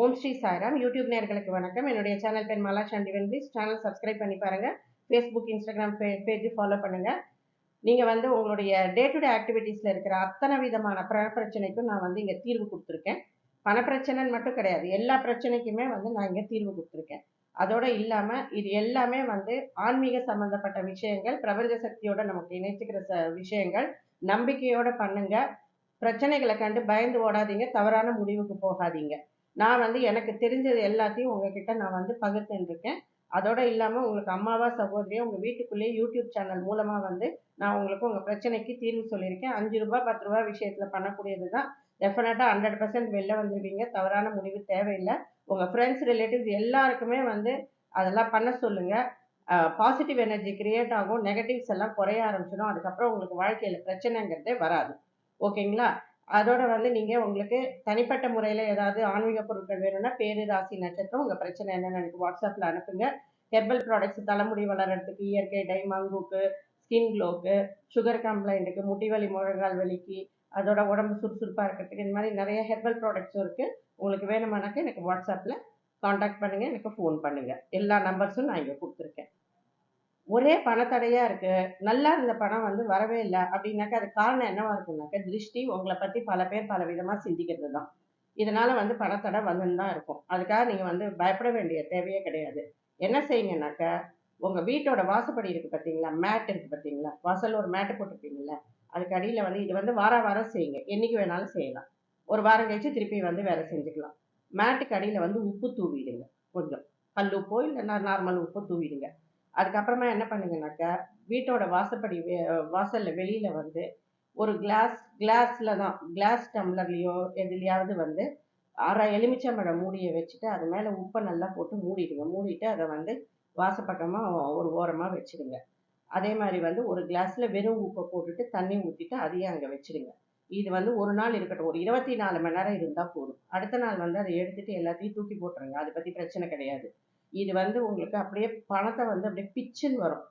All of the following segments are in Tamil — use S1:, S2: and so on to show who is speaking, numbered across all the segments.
S1: ஓம் ஸ்ரீ சாய்ராம். யூடியூப் நேர்களுக்கு வணக்கம். என்னுடைய சேனல் பேர் Mala Chandivan. Please channel subscribe பண்ணி பாருங்கள் ஃபேஸ்புக் இன்ஸ்டாகிராம் பேஜ் ஃபாலோ பண்ணுங்கள் நீங்கள் வந்து உங்களுடைய டே டு டே ஆக்டிவிட்டீஸில் இருக்கிற அத்தனை விதமான பண பிரச்சனைக்கும் நான் வந்து இங்கே தீர்வு கொடுத்துருக்கேன். பணப்பிரச்சனைன்னு மட்டும் கிடையாது. எல்லா பிரச்சனைக்குமே வந்து நான் இங்கே தீர்வு கொடுத்துருக்கேன். அதோடு இல்லாமல் இது எல்லாமே வந்து ஆன்மீக சம்மந்தப்பட்ட விஷயங்கள் பிரபஞ்ச சக்தியோட நமக்கு இணைச்சிக்கிற ச- விஷயங்கள். நம்பிக்கையோடு பண்ணுங்கள் பிரச்சனைகளை கண்டு பயந்து ஓடாதீங்க. தவறான முடிவுக்கு போகாதீங்க. நான் வந்து எனக்கு தெரிஞ்சது எல்லாத்தையும் உங்ககிட்ட நான் வந்து பகிர்ந்துருக்கேன். அதோட இல்லாமல் உங்களுக்கு அம்மாவா சகோதரியா உங்கள் வீட்டுக்குள்ளேயே யூடியூப் சேனல் மூலமாக வந்து நான் உங்களுக்கு உங்கள் பிரச்சனைக்கு தீர்வு சொல்லியிருக்கேன். அஞ்சு ரூபாய் பத்து ரூபாய் விஷயத்தில் பண்ணக்கூடியது தான் டெஃபினட்டாக ஹண்ட்ரட் பர்சன்ட் வெளில வந்துருவீங்க. தவறான முடிவு தேவையில்லை. உங்கள் ஃப்ரெண்ட்ஸ் ரிலேட்டிவ்ஸ் எல்லாருக்குமே வந்து அதெல்லாம் பண்ண சொல்லுங்கள் பாசிட்டிவ் எனர்ஜி கிரியேட் ஆகும். நெகட்டிவ்ஸ் எல்லாம் குறைய ஆரம்பிச்சிடும். அதுக்கப்புறம் உங்களுக்கு வாழ்க்கையில் பிரச்சனைங்கிறதே வராது. ஓகேங்களா? அதோட வந்து நீங்க உங்களுக்கு தனிப்பட்ட முறையில ஏதாவது ஆன்மீக பொருட்கள் வேணும்னா பேரு ராசி நட்சத்திரம் உங்க பிரச்சனை என்னன்னு எனக்கு வாட்ஸ்அப்ல அனுப்புங்க. ஹெர்பல் ப்ராடக்ட்ஸ் தலைமுடி வளர்றதுக்கு இயற்கை டை மங்குக்கு ஸ்கின் க்ளோக்கு சுகர் கம்ப்ளைண்ட்டுக்கு முட்டி வலி முழங்கால் வலிக்கு அதோட உடம்பு சுறுசுறுப்பா இருக்கிறதுக்கு இந்த மாதிரி நிறைய ஹெர்பல் ப்ராடக்ட்ஸும் இருக்கு. உங்களுக்கு வேணுமானாக்க எனக்கு வாட்ஸ்அப்ல காண்டாக்ட் பண்ணுங்க எனக்கு ஃபோன் பண்ணுங்க. எல்லா நம்பர்ஸும் நான் இங்கே கொடுத்துருக்கேன். ஒரே பணத்தடையா இருக்கு. நல்லா இருந்த பணம் வந்து வரவே இல்லை. அப்படின்னாக்கா அது காரணம் என்னவா இருக்கும்னாக்கா திருஷ்டி உங்களை பத்தி பல பேர் பல விதமா சிந்திக்கிறது தான் இதனால வந்து பணத்தடை வந்துன்னு தான் இருக்கும். அதுக்காக நீங்க வந்து பயப்பட வேண்டிய தேவையே கிடையாது. என்ன செய்யுங்கனாக்கா உங்க வீட்டோட வாசப்படி இருக்கு பாத்தீங்களா? மேட் இருக்கு பாத்தீங்களா? வாசல் ஒரு மேட்டு போட்டிருப்பீங்கல்ல அதுக்கு அடியில வந்து இது வந்து வார வாரம் செய்யுங்க. என்னைக்கு வேணாலும் செய்யலாம். ஒரு வாரம் கழிச்சு திருப்பி வந்து வேலை செஞ்சுக்கலாம். மேட்டுக்கு அடியில வந்து உப்பு தூவிடுங்க. கொஞ்சம். கல் உப்போ இல்லைன்னா நார்மல் உப்பு தூவிடுங்க. அதுக்கப்புறமா என்ன பண்ணுங்கனாக்கா வீட்டோட வாசப்படி வாசலில் வாசல்ல வெளியில வந்து ஒரு கிளாஸ் கிளாஸ்ல தான் கிளாஸ் டம்ளர்லயோ எதுலயாவது வந்து அரை எலுமிச்சம்பழம் மூடியை வச்சுட்டு அது மேலே உப்பை நல்லா போட்டு மூடிடுங்க. மூடிட்டு அதை வந்து வாசப்பக்கமாக ஒரு ஓரமாக வச்சிடுங்க. அதே மாதிரி வந்து ஒரு கிளாஸில் வெறும் உப்பை போட்டுட்டு தண்ணி ஊற்றிட்டு அதையும் அங்கே வச்சுடுங்க. இது வந்து ஒரு நாள் இருக்கட்டும். ஒரு இருபத்தி நாலு மணி நேரம் இருந்தால் போதும். அடுத்த நாள் வந்து அதை எடுத்துட்டு எல்லாத்தையும் தூக்கி போட்டுருங்க. அதை பற்றி பிரச்சனை கிடையாது. இது வந்து உங்களுக்கு அப்படியே பணத்தை வந்து அப்படியே பிச்சுன்னு வரும்.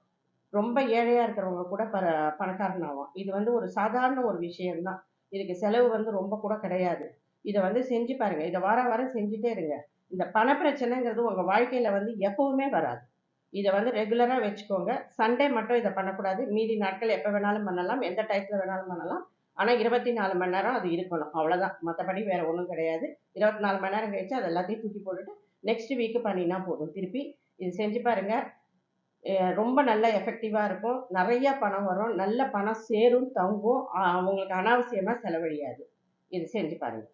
S1: ரொம்ப ஏழையா இருக்கிறவங்க கூட பர பணக்காரன் ஆகும் இது வந்து ஒரு சாதாரண ஒரு விஷயம்தான். இதுக்கு செலவு வந்து ரொம்ப கூட கிடையாது. இதை வந்து செஞ்சு பாருங்க. இதை வாரம் வாரம் செஞ்சுட்டே இருங்க. இந்த பண பிரச்சனைங்கிறது உங்க வாழ்க்கையில வந்து எப்பவுமே வராது. இதை வந்து ரெகுலரா வச்சுக்கோங்க. சண்டே மட்டும் இதை பண்ணக்கூடாது. மீதி நாட்கள் எப்போ வேணாலும் பண்ணலாம். எந்த டயத்துல வேணாலும் பண்ணலாம். ஆனா இருபத்தி நாலு மணி நேரம் அது இருக்கணும். அவ்வளவுதான். மற்றபடி வேற ஒன்றும் கிடையாது. இருபத்தி நாலு மணி நேரம் கழிச்சு அது எல்லாத்தையும் தூக்கி போட்டுட்டு நெக்ஸ்ட் வீக் பண்ணினா போதும். திருப்பி இது செஞ்சு பாருங்க. ரொம்ப நல்ல எஃபெக்டிவாக இருக்கும். நிறைய பணம் வரும். நல்ல பணம் சேரும் தங்கும். அவங்களுக்கு அனாவசியமாக செலவழியாது. இது செஞ்சு பாருங்க.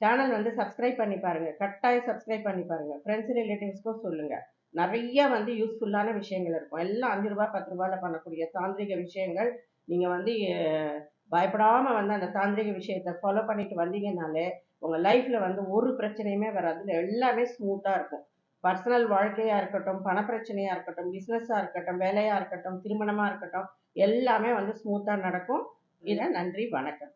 S1: சேனல் வந்து சப்ஸ்கிரைப் பண்ணி பாருங்க. கட்டாயம் சப்ஸ்கிரைப் பண்ணி பாருங்க. ஃப்ரெண்ட்ஸ் ரிலேட்டிவ்ஸ்க்கும் சொல்லுங்கள் நிறைய வந்து யூஸ்ஃபுல்லான விஷயங்கள் இருக்கும். எல்லாம் அஞ்சு ரூபாய் பத்து ரூபாயில பண்ணக்கூடிய தாந்திரிக விஷயங்கள் நீங்க வந்து அஹ், பயப்படாம வந்து அந்த தாந்திரிக விஷயத்தை ஃபாலோ பண்ணிட்டு வந்தீங்கனாலே உங்க லைஃப்ல வந்து ஒரு பிரச்சனையுமே வராது. எல்லாமே ஸ்மூத்தா இருக்கும். பர்சனல் வாழ்க்கையா இருக்கட்டும் பண பிரச்சனையா இருக்கட்டும் பிசினஸா இருக்கட்டும் வேலையா இருக்கட்டும் திருமணமா இருக்கட்டும் எல்லாமே வந்து ஸ்மூத்தா நடக்கும். இதை நன்றி வணக்கம்.